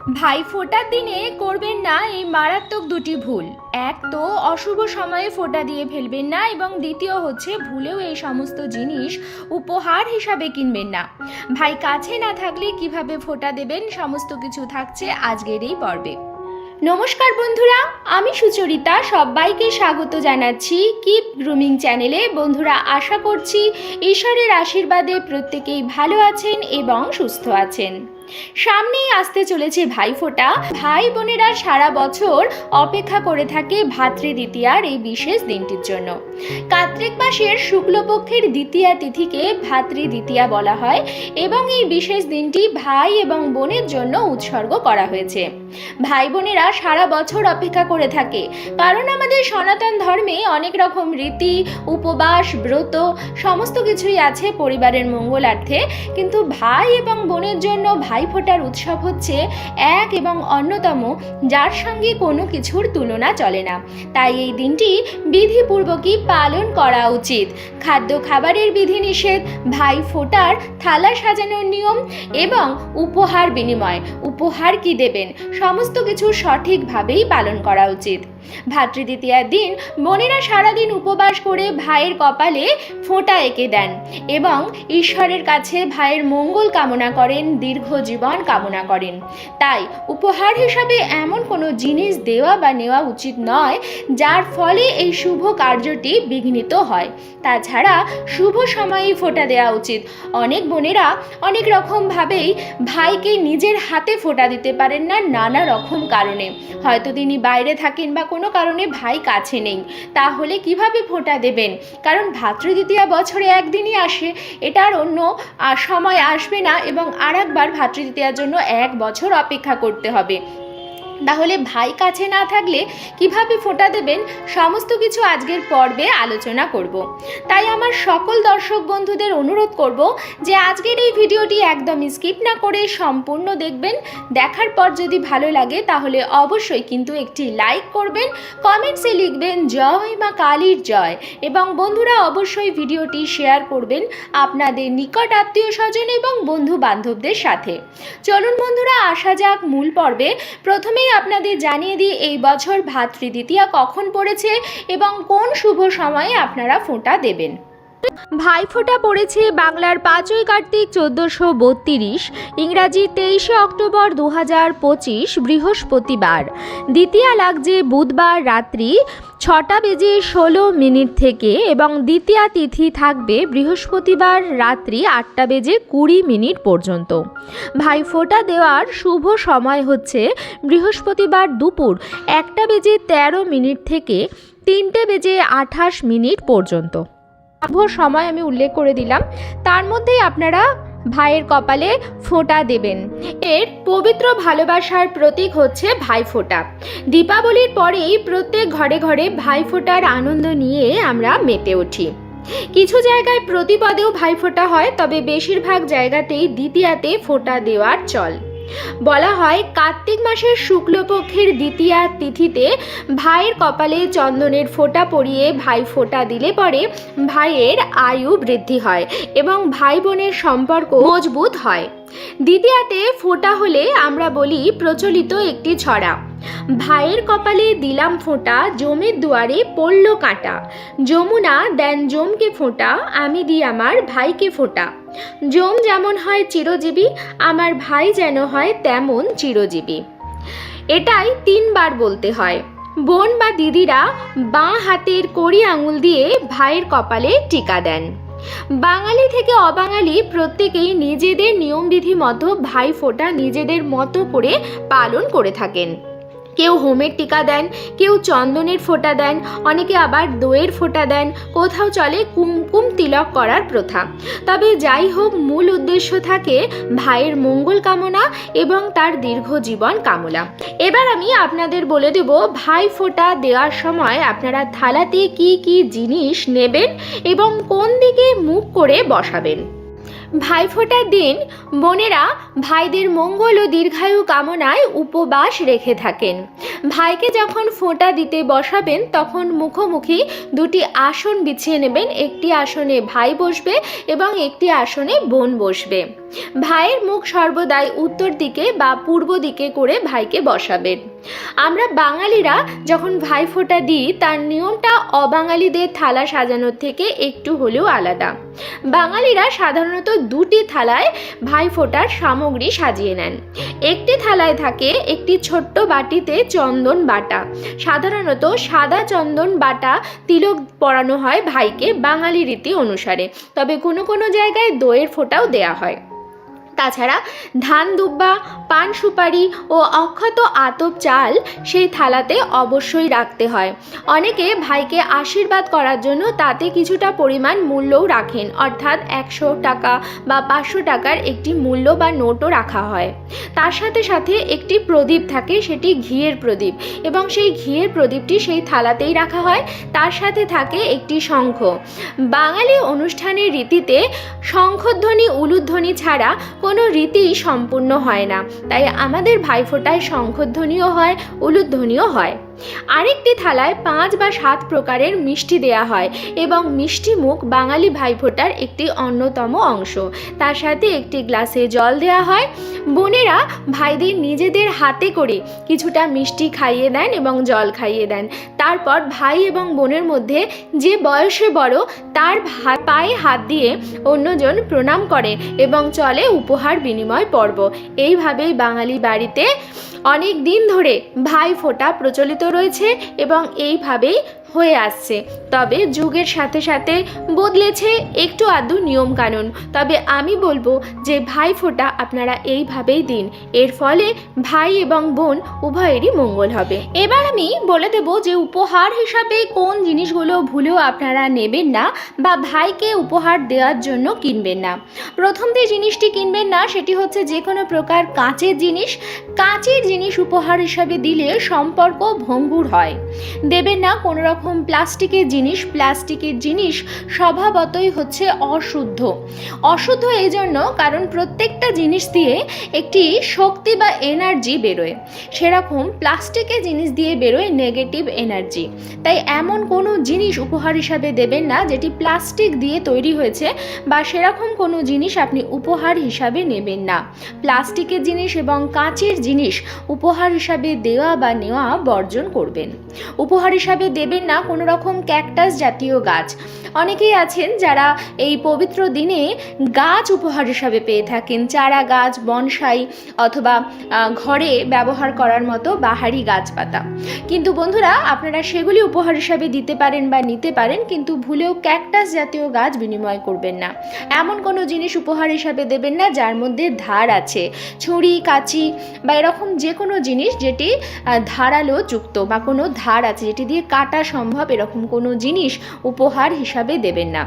ভাই ফোটার দিনে করবেন না এই মারাত্মক দুটি ভুল। এক তো অশুভ সময়ে ফোঁটা দিয়ে ফেলবেন না এবং দ্বিতীয় হচ্ছে ভুলেও এই সমস্ত জিনিস উপহার হিসাবে কিনবেন না। ভাই কাছে না থাকলে কীভাবে ফোটা দেবেন সমস্ত কিছু থাকছে আজকের এই পর্বে। নমস্কার বন্ধুরা, আমি সুচরিতা, সবাইকে স্বাগত জানাচ্ছি কিপ গ্রুমিং চ্যানেলে। বন্ধুরা, আশা করছি ঈশ্বরের আশীর্বাদে প্রত্যেকেই ভালো আছেন এবং সুস্থ আছেন। সামনেই আসতে চলেছে ভাইফোঁটা। ভাই বোনেরা সারা বছর অপেক্ষা করে থাকে ভাতৃদ্বিতীয়ার এই বিশেষ দিনটির জন্য। কার্তিক মাসের শুক্লপক্ষের দ্বিতীয়া তিথিকে ভাতৃদ্বিতীয়া বলা হয় এবং এই বিশেষ দিনটি ভাই এবং বোনের জন্য উৎসর্গ করা হয়েছে। ভাই বোনেরা সারা বছর অপেক্ষা করে থাকে, কারণ আমাদের সনাতন ধর্মে অনেক রকম রীতি, উপবাস, ব্রত সমস্ত কিছুই আছে পরিবারের মঙ্গলার্থে। কিন্তু ভাই এবং বোনের জন্য ভাইফোঁটার উৎসব হচ্ছে এক এবং অন্যতম, যার সঙ্গে কোনো কিছুর তুলনা চলে না। তাই এই দিনটি বিধিপূর্বকই পালন করা উচিত। খাদ্য খাবারের বিধিনিষেধ, ভাই ফোটার থালা সাজানোর নিয়ম এবং উপহার বিনিময়। উপহার কি দেবেন? সমস্ত কিছু সঠিকভাবেই পালন করা উচিত। ভাতৃদ্বিতীয়ার দিন বোনেরা সারাদিন উপবাস করে ভাইয়ের কপালে ফোঁটা এঁকে দেন এবং ঈশ্বরের কাছে ভাইয়ের মঙ্গল কামনা করেন, দীর্ঘ জীবন কামনা করেন। তাই উপহার হিসাবে এমন কোনো জিনিস দেওয়া বা নেওয়া উচিত নয়, যার ফলে এই শুভ কার্যটি বিঘ্নিত হয়। তাছাড়া শুভ সময়েই ফোঁটা দেওয়া উচিত। অনেক বোনেরা অনেক রকমভাবেই ভাইকে নিজের হাতে ফোঁটা দিতে পারেন না নানা রকম কারণে। হয়তো তিনি বাইরে থাকেন বা কোনো কারণে ভাই কাছে নেই। তাহলে কীভাবে ভোটা দেবেন? কারণ ভাতৃদ্বিতীয়া বছরে একদিনই আসে এটার অন্য সময় আসবে না এবং আর একবার ভাতৃদ্বিতীয়ার জন্য এক বছর অপেক্ষা করতে হবে। তাহলে ভাই কাছে না থাকলে কীভাবে ফোঁটা দেবেন? সমস্ত কিছু আজকের পর্বে আলোচনা করব। তাই আমার সকল দর্শক বন্ধুদের অনুরোধ করব যে আজকের এই ভিডিওটি একদম স্কিপ না করে সম্পূর্ণ দেখবেন। দেখার পর যদি ভালো লাগে তাহলে অবশ্যই কিন্তু একটি লাইক করবেন, কমেন্টসে লিখবেন, জয় মা কালীর জয় এবং বন্ধুরা অবশ্যই ভিডিওটি শেয়ার করবেন আপনাদের নিকট আত্মীয় স্বজন এবং বন্ধু বান্ধবদের সাথে। চলুন বন্ধুরা, আসা যাক মূল পর্বে। প্রথমেই আপনাদের জানিয়ে দিই, এই বছর ভাতৃদ্বিতীয়া কখন পড়েছে এবং কোন শুভ সময়ে আপনারা ফোঁটা দেবেন। ভাইফোঁটা পড়েছে বাংলার পাঁচই কার্তিক চোদ্দোশো বত্রিশ, ইংরাজি তেইশে অক্টোবর দু হাজার পঁচিশ, বৃহস্পতিবার। দ্বিতীয়া লাগছে বুধবার রাত্রি ছটা বেজে ষোলো মিনিট থেকে এবং দ্বিতীয়া তিথি থাকবে বৃহস্পতিবার রাত্রি আটটা বেজে কুড়ি মিনিট পর্যন্ত। ভাইফোঁটা দেওয়ার শুভ সময় হচ্ছে বৃহস্পতিবার দুপুর একটা বেজে তেরো মিনিট থেকে তিনটে বেজে আঠাশ মিনিট পর্যন্ত। শুভ সময় আমি উল্লেখ করে দিলাম। তার মধ্যেই আপনারা ভাইয়ের কপালে ফোঁটা দেবেন। এর পবিত্র ভালোবাসার প্রতীক হচ্ছে ভাইফোঁটা দীপাবলির পরেই প্রত্যেক ঘরে ঘরে ভাইফোঁটার আনন্দ নিয়ে আমরা মেতে উঠি। কিছু জায়গায় প্রতিপদেও ভাইফোঁটা হয়, তবে বেশিরভাগ জায়গাতেই দ্বিতীয়াতে ফোঁটা দেওয়ার চল। বলা হয়, কার্তিক মাসের শুক্লপক্ষের দ্বিতীয়া তিথিতে ভাইয়ের কপালে চন্দনের ফোঁটা পরিয়ে ভাই ফোঁটা দিলে পরে ভাইয়ের আয়ু বৃদ্ধি হয় এবং ভাই বোনের সম্পর্ক মজবুত হয়। দ্বিতীয়াতে ফোঁটা হলে আমরা বলি প্রচলিত একটি ছড়া। ভাইয়ের কপালে দিলাম ফোঁটা, জমের দুয়ারে পড়ল কাঁটা। যমুনা, দেন জমকে ফোঁটা, আমি দিই আমার ভাইকে ফোঁটা। জম যেমন হয় চিরজীবী, আমার ভাই যেন হয় তেমন চিরজীবী। এটাই তিনবার বলতে হয়। বোন বা দিদিরা বাঁ হাতের কড়ি আঙুল দিয়ে ভাইয়ের কপালে টিকা দেন। বাঙালি থেকে অবাঙালি প্রত্যেকেই নিজেদের নিয়মবিধি মতো ভাই ফোঁটা নিজেদের মতো করে পালন করে থাকেন। কেউ হোমের টিকা দেন, কেউ চন্দনের ফোঁটা দেন, অনেকে আবার দইয়ের ফোঁটা দেন, কোথাও চলে কুমকুম তিলক করার প্রথা। তবে যাই হোক, মূল উদ্দেশ্য থাকে ভাইয়ের মঙ্গল কামনা এবং তার দীর্ঘ জীবন কামনা। এবার আমি আপনাদের বলে দেব, ভাই ফোঁটা দেওয়ার সময় আপনারা থালাতে কি কি জিনিস নেবেন এবং কোন দিকে মুখ করে বসাবেন। ভাইফোঁটার দিন বোনেরা ভাইদের মঙ্গল ও দীর্ঘায়ু কামনায় উপবাস রেখে থাকেন। ভাইকে যখন ফোঁটা দিতে বসাবেন, তখন মুখোমুখি দুটি আসন বিছিয়ে নেবেন। একটি আসনে ভাই বসবে এবং একটি আসনে বোন বসবে। ভাইয়ের মুখ সর্বদাই উত্তর দিকে বা পূর্ব দিকে করে ভাইকে বসাবেন। আমরা বাঙালিরা যখন ভাই ফোঁটা দিই, তার নিয়মটা অবাঙালিদের থালা সাজানোর থেকে একটু হলেও আলাদা। বাঙালিরা সাধারণত দুটি থালায় ভাই ফোঁটার সামগ্রী সাজিয়ে নেন। একটি থালায় থাকে একটি ছোট্ট বাটিতে চন্দন বাটা। সাধারণত সাদা চন্দন বাটা তিলক পরানো হয় ভাইকে বাঙালি রীতি অনুসারে। তবে কোনো কোনো জায়গায় দইয়ের ফোঁটাও দেয়া হয়। তাছাড়া ধান দুব্বা, পান সুপারি ও অক্ষত আতপ চাল সেই থালাতে অবশ্যই রাখতে হয়। অনেকে ভাইকে আশীর্বাদ করার জন্য তাতে কিছুটা পরিমাণ মূল্যও রাখেন, অর্থাৎ একশো টাকা বা পাঁচশো টাকার একটি মূল্য বা নোটও রাখা হয়। তার সাথে সাথে একটি প্রদীপ থাকে, সেটি ঘিয়ের প্রদীপ এবং সেই ঘিয়ের প্রদীপটি সেই থালাতেই রাখা হয়। তার সাথে থাকে একটি শঙ্খ। বাঙালি অনুষ্ঠানের রীতিতে শঙ্খধ্বনি, উলুধ্বনি ছাড়া কোনো রীতি সম্পূর্ণ হয় না। তাই আমাদের ভাইফোঁটায় শঙ্খধ্বনিও হয় উলুধ্বনিও হয়। আরেকটি থালায় পাঁচ বা সাত প্রকারের মিষ্টি দেয়া হয় এবং মিষ্টি মুখ বাঙালি ভাইফোঁটার একটি অন্যতম অংশ। তার সাথে একটি গ্লাসে জল দেয়া হয়। বোনেরা ভাইদের নিজেদের হাতে করে কিছুটা মিষ্টি খাইয়ে দেন এবং জল খাইয়ে দেন। তারপর ভাই এবং বোনের মধ্যে যে বয়সে বড়, তার পায়ে হাত দিয়ে অন্যজন প্রণাম করে এবং চলে উপহার বিনিময় পর্ব। এইভাবেই বাঙালি বাড়িতে অনেক দিন ধরে ভাই ফোঁটা প্রচলিত রয়েছে এবং এইভাবেই হয়ে আসছে। তবে যুগের সাথে সাথে বদলেছে একটু আধটু নিয়মকানুন। তবে আমি বলব যে ভাই ফোঁটা আপনারা এইভাবেই দিন। এর ফলে ভাই এবং বোন উভয়েরই মঙ্গল হবে। এবার আমি বলে দেব যে উপহার হিসাবে কোন জিনিসগুলো ভুলেও আপনারা নেবেন না বা ভাইকে উপহার দেওয়ার জন্য কিনবেন না। প্রথম যে জিনিসটি কিনবেন না সেটি হচ্ছে যে কোনো প্রকার কাঁচের জিনিস। কাঁচের জিনিস উপহার হিসাবে দিলে সম্পর্ক ভঙ্গুর হয়। দেবেন না কোনো রকম প্লাস্টিকের জিনিস প্লাস্টিকের জিনিস স্বভাবতই হচ্ছে অশুদ্ধ। অশুদ্ধ এই জন্য কারণ প্রত্যেকটা জিনিস দিয়ে একটি শক্তি বা এনার্জি বেরোয়। সেরকম প্লাস্টিকের জিনিস দিয়ে বেরোয় নেগেটিভ এনার্জি তাই এমন কোনো জিনিস উপহার হিসাবে দেবেন না যেটি প্লাস্টিক দিয়ে তৈরি হয়েছে বা সেরকম কোনো জিনিস আপনি উপহার হিসাবে নেবেন না। প্লাস্টিকের জিনিস এবং কাঁচের জিনিস উপহার হিসাবে দেওয়া বা নেওয়া বর্জন করবেন। উপহার হিসাবে দেবেন না কোনো রকম ক্যাকটাস জাতীয় গাছ। অনেকেই আছেন যারা এই পবিত্র দিনে গাছ উপহার হিসাবে পেয়ে থাকেন। চারা গাছ বনসাই অথবা ঘরে ব্যবহার করার মতো বাহারি গাছপাতা। কিন্তু বন্ধুরা, আপনারা সেগুলি উপহার হিসাবে দিতে পারেন বা নিতে পারেন, কিন্তু ভুলেও ক্যাকটাস জাতীয় গাছ বিনিময় করবেন না। এমন কোনো জিনিস উপহার হিসাবে দেবেন না, যার মধ্যে ধার আছে। ছুরি, কাঁচি বা এরকম যে কোনো জিনিস যেটি ধারালো যুক্ত বা কোনো ধার আছে, যেটি দিয়ে কাটা সম্ভব এরকম কোনো জিনিস উপহার হিসাবে দেবেন না।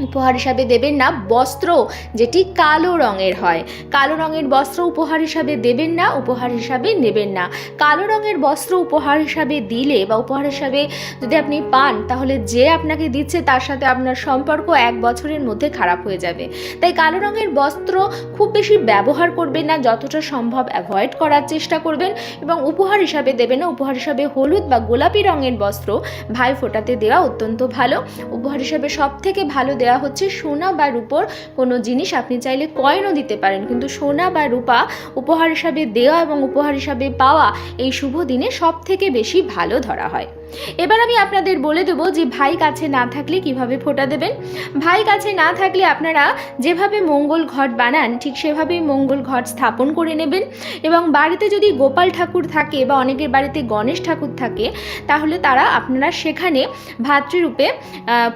উপহার হিসাবে দেবেন না, বস্ত্র যেটি কালো রঙের হয়। কালো রঙের বস্ত্র উপহার হিসাবে দেবেন না, উপহার হিসাবে নেবেন না। কালো রঙের বস্ত্র উপহার হিসাবে দিলে বা উপহার হিসাবে যদি আপনি পান, তাহলে যে আপনাকে দিচ্ছে তার সাথে আপনার সম্পর্ক এক বছরের মধ্যে খারাপ হয়ে যাবে। তাই কালো রঙের বস্ত্র খুব বেশি ব্যবহার করবেন না, যতটা সম্ভব অ্যাভয়েড করার চেষ্টা করবেন এবং উপহার হিসাবে দেবেন না, উপহার হিসাবে হলুদ বা গোলাপি রঙের বস্ত্র ভাই ফোটাতে দেওয়া অত্যন্ত ভালো। উপহার হিসাবে সব থেকে ভালো দেওয়া হচ্ছে সোনা বা রূপোর কোনো জিনিস। আপনি চাইলে কয়েনও দিতে পারেন, কিন্তু সোনা বা রূপা উপহার হিসাবে দেওয়া এবং উপহার হিসাবে পাওয়া এই শুভ দিনে সব থেকে বেশি ভালো ধরা হয়। এবার আমি আপনাদের বলে দেবো যে ভাই কাছে না থাকলে কীভাবে ফোটা দেবেন। ভাই কাছে না থাকলে আপনারা যেভাবে মঙ্গল ঘট বানান, ঠিক সেভাবেই মঙ্গল ঘট স্থাপন করে নেবেন। এবং বাড়িতে যদি গোপাল ঠাকুর থাকে বা অনেকের বাড়িতে গণেশ ঠাকুর থাকে, তাহলে তারা আপনারা সেখানে ভাতৃরূপে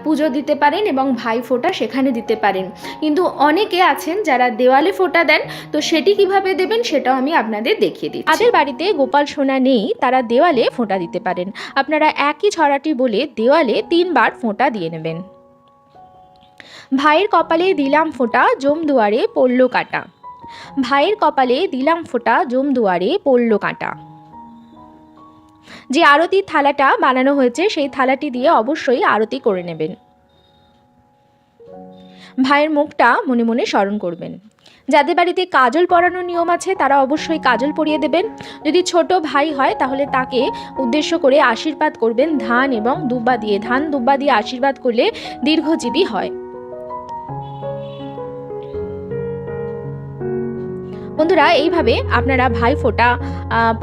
পুজো দিতে পারেন এবং ভাই ফোঁটা সেখানে দিতে পারেন। কিন্তু অনেকে আছেন যারা দেওয়ালে ফোঁটা দেন, তো সেটি কীভাবে দেবেন সেটাও আমি আপনাদের দেখিয়ে দিই তাদের বাড়িতে গোপাল সোনা নেই, তারা দেওয়ালে ফোঁটা দিতে পারেন। আপনারা একই ছড়াটি বলে দেওয়ালে তিনবার ফোঁটা দিয়ে নেবেন। ভাইয়ের কপালে দিলাম ফোঁটা জম দুয়ারে পড়ল কাটা। ভাইয়ের কপালে দিলাম ফোঁটা জম দুয়ারে পড়ল কাঁটা। যে আরতির থালাটা বানানো হয়েছে, সেই থালাটি দিয়ে অবশ্যই আরতি করে নেবেন। ভাইয়ের মুখটা মনে মনে স্মরণ করবেন। যাদের বাড়িতে কাজল পরানোর নিয়ম আছে, তারা অবশ্যই কাজল পরিয়ে দেবেন। যদি ছোট ভাই হয়, তাহলে তাকে উদ্দেশ্য করে আশীর্বাদ করবেন ধান এবং দুব্বা দিয়ে। ধান, দুব্বা দিয়ে আশীর্বাদ করলে দীর্ঘজীবী হয়। বন্ধুরা, এইভাবে আপনারা ভাই ফোটা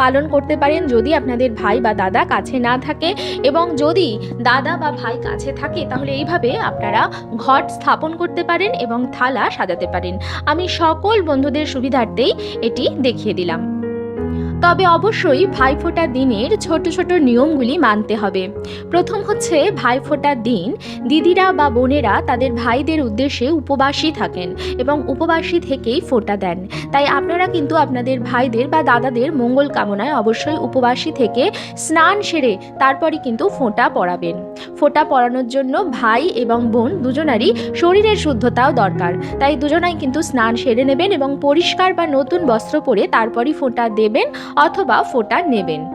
পালন করতে পারেন যদি আপনাদের ভাই বা দাদা কাছে না থাকে এবং যদি দাদা বা ভাই কাছে থাকে তাহলে এইভাবে আপনারা ঘট স্থাপন করতে পারেন এবং থালা সাজাতে পারেন। আমি সকল বন্ধুদের সুবিধার্থেই এটি দেখিয়ে দিলাম। তবে অবশ্যই ভাইফোঁটার দিনের ছোট ছোট নিয়মগুলি মানতে হবে। প্রথম হচ্ছে ভাইফোঁটার দিন, দিদিরা বা বোনেরা তাদের ভাইদের উদ্দেশ্যে উপবাসী থাকেন এবং উপবাসী থেকেই ফোঁটা দেন। তাই আপনারা কিন্তু আপনাদের ভাইদের বা দাদাদের মঙ্গল কামনায় অবশ্যই উপবাসী থেকে স্নান সেরে তারপরই কিন্তু ফোঁটা পরাবেন ফোঁটা পরানোর জন্য ভাই এবং বোন দুজনারই শরীরের শুদ্ধতাও দরকার। তাই দুজনাই কিন্তু স্নান সেরে নেবেন এবং পরিষ্কার বা নতুন বস্ত্র পরে তারপরই ফোঁটা দেবেন। অথবা ফোঁটা নেবেন।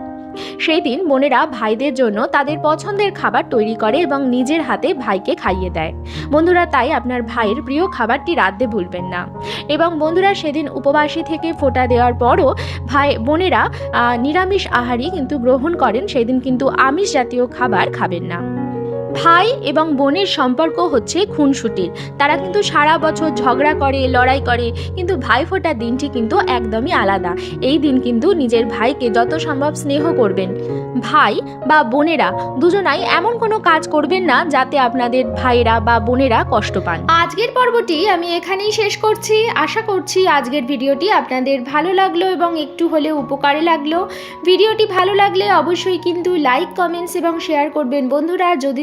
সেই দিন বোনেরা ভাইদের জন্য তাদের পছন্দের খাবার তৈরি করে এবং নিজের হাতে ভাইকে খাইয়ে দেয়। বন্ধুরা, তাই আপনার ভাইয়ের প্রিয় খাবারটি রাঁধতে ভুলবেন না। এবং বন্ধুরা, সেদিন উপবাসী থেকে ফোঁটা দেওয়ার পরও ভাই, বোনেরা নিরামিষ আহারই কিন্তু গ্রহণ করেন, সেদিন কিন্তু আমিষ জাতীয় খাবার খাবেন না। ভাই এবং বোনের সম্পর্ক হচ্ছে খুনসুটির। তারা কিন্তু সারা বছর ঝগড়া করে, লড়াই করে, কিন্তু ভাই ফোটার দিনটি কিন্তু একদমই আলাদা। এই দিন কিন্তু নিজের ভাইকে যত সম্ভব স্নেহ করবেন। ভাই বা বোনেরা দুজনাই এমন কোনো কাজ করবেন না যাতে আপনাদের ভাইরা বা বোনেরা কষ্ট পান। আজকের পর্বটি আমি এখানেই শেষ করছি। আশা করছি আজকের ভিডিওটি আপনাদের ভালো লাগল এবং একটু হলেও উপকারে লাগল। ভিডিওটি ভালো লাগলে অবশ্যই কিন্তু লাইক, কমেন্টস এবং শেয়ার করবেন। বন্ধুরা, যদি